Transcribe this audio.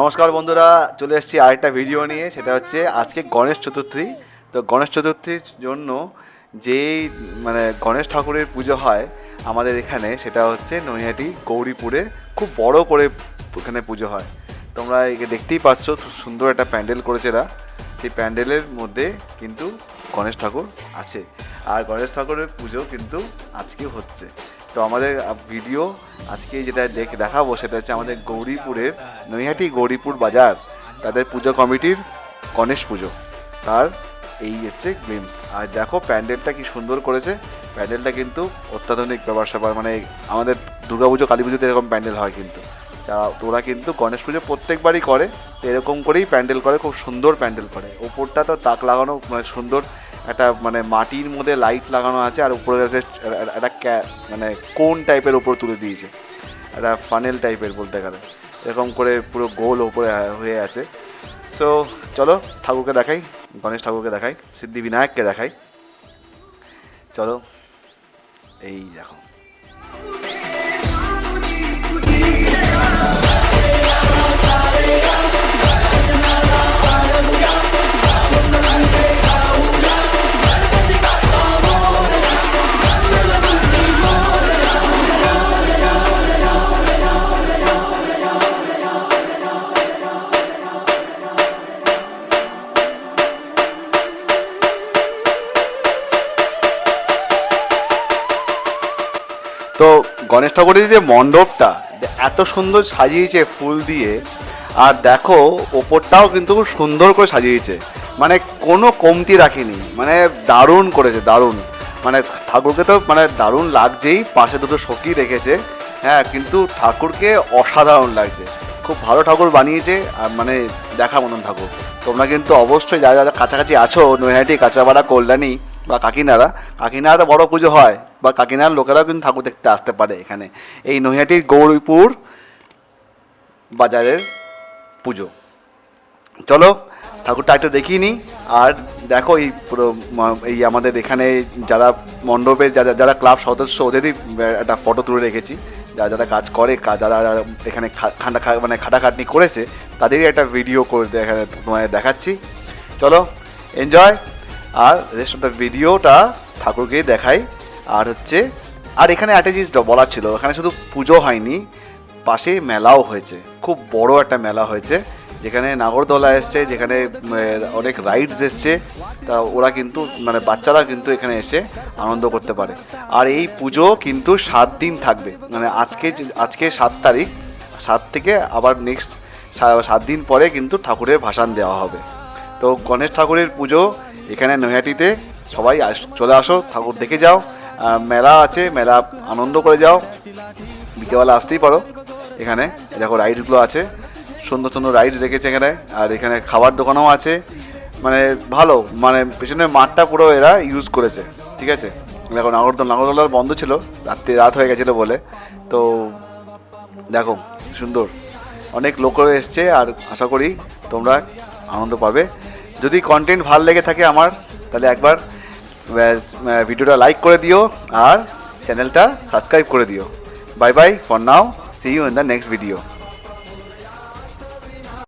নমস্কার বন্ধুরা, চলে এসেছি আরেকটা ভিডিও নিয়ে, সেটা হচ্ছে আজকে গণেশ চতুর্থী। তো গণেশ চতুর্থীর জন্য যেই মানে গণেশ ঠাকুরের পুজো হয় আমাদের এখানে, সেটা হচ্ছে নৈহাটি গৌরীপুরে খুব বড় করে এখানে পুজো হয়। তোমরা একে দেখতেই পাচ্ছ, খুব সুন্দর একটা প্যান্ডেল করেছে এরা। সেই প্যান্ডেলের মধ্যে কিন্তু গণেশ ঠাকুর আছে। আর গণেশ ঠাকুরের পুজো কিন্তু আজকে হচ্ছে। তো আমাদের ভিডিও আজকে যেটা দেখে দেখাবো সেটা হচ্ছে আমাদের গৌরীপুরের নৈহাটি গৌরীপুর বাজার। তাদের পুজো কমিটির গণেশ পুজো। তার এই হচ্ছে গ্লিমস আর দেখো প্যান্ডেলটা কি সুন্দর করেছে। প্যান্ডেলটা কিন্তু অত্যাধুনিক ব্যাপার স্যাপার মানে আমাদের দুর্গাপুজো কালী পুজোতে এরকম প্যান্ডেল হয় কিন্তু। তা তোরা কিন্তু গণেশ পুজো প্রত্যেকবারই করে, তো এরকম করেই প্যান্ডেল করে, খুব সুন্দর প্যান্ডেল করে। ওপরটা তো তাক লাগানো মানে সুন্দর একটা মানে মাটির মধ্যে লাইট লাগানো আছে আর উপরে আছে একটা মানে কোন টাইপের ওপর তুলে দিয়েছে। একটা ফানেল টাইপের বলতে গেলে। এরকম করে পুরো গোল ওপরে হয়ে আছে। সো চলো ঠাকুরকে দেখাই, গণেশ ঠাকুরকে দেখাই সিদ্ধি বিনায়ককে দেখাই। চলো, এই দেখো। তো গণেশ ঠাকুরের যে মণ্ডপটা, এত সুন্দর সাজিয়েছে ফুল দিয়ে, আর দেখো, ওপরটাও কিন্তু খুব সুন্দর করে সাজিয়েছে। মানে কোনো কমতি রাখেনি মানে দারুণ করেছে, দারুণ। মানে ঠাকুরকে তো মানে দারুণ লাগছেই, পাশে দুটো সখী রেখেছে হ্যাঁ কিন্তু ঠাকুরকে অসাধারণ লাগছে। খুব ভালো ঠাকুর বানিয়েছে, আর মানে দেখা মতন ঠাকুর। তোমরা কিন্তু অবশ্যই যারা যারা কাছাকাছি আছো, নৈহাটি কাঁচাপাড়া কল্যাণী বা কাকিনাড়া, কাকিনাড়াতে বড় পুজো হয়, বা কাকিনাড়ার লোকেরাও কিন্তু ঠাকুর দেখতে আসতে পারে এখানে। এই নৈহাটির গৌরীপুর বাজারের পুজো। চলো, ঠাকুরটা একটু দেখিয়ে নিই। আর দেখো এই পুরো এই আমাদের এখানে যারা মণ্ডপের যারা যারা ক্লাব সদস্য, ওদেরই একটা ফটো তুলে রেখেছি। যারা যারা কাজ করে যারা এখানে খাটা মানে খাটাখাটনি করেছে, তাদেরই একটা ভিডিও করে দেখা তোমায় দেখাচ্ছি। চলো এনজয় আর রেস্ট অফ দ্য ভিডিওটা ঠাকুরকেই দেখাই। আর হচ্ছে, আর এখানে একটা জিনিস বলার ছিল, এখানে শুধু পুজো হয়নি, পাশে মেলাও হয়েছে। খুব বড় একটা মেলা হয়েছে, যেখানে নাগরদোলা এসছে, যেখানে অনেক রাইডস এসছে। তা ওরা কিন্তু মানে বাচ্চারা কিন্তু এখানে এসে আনন্দ করতে পারে। আর এই পুজো কিন্তু সাত দিন থাকবে মানে আজকে আজকে সাত তারিখ, সাত থেকে আবার নেক্সট সাত দিন পরে কিন্তু ঠাকুরের ভাসান দেওয়া হবে। তো গণেশ ঠাকুরের পুজো এখানে নৈহাটিতে। সবাই আস- চলে আসো, ঠাকুর দেখে যাও। মেলা আছে, মেলা আনন্দ করে যাও। বিকেলবেলা আসতেই পারো এখানে। দেখো রাইডসগুলো আছে। সুন্দর সুন্দর রাইডস রেখেছে এখানে। আর এখানে খাবার দোকানও আছে। মানে ভালো মানে পেছনে মাঠটা পুরো এরা ইউজ করেছে। ঠিক আছে? দেখো নাগরদোলা নাগরদোলা বন্ধ ছিল। রাত্রে রাত হয়ে গেছিল বলে। তো দেখো, সুন্দর। অনেক লোকও এসছে আর আশা করি তোমরা আনন্দ পাবে। যদি কন্টেন্ট ভালো লেগে থাকে আমার, তাহলে একবার ভিডিওটা লাইক করে দিও আর চ্যানেলটা সাবস্ক্রাইব করে দিও। Bye bye for now see you in the next video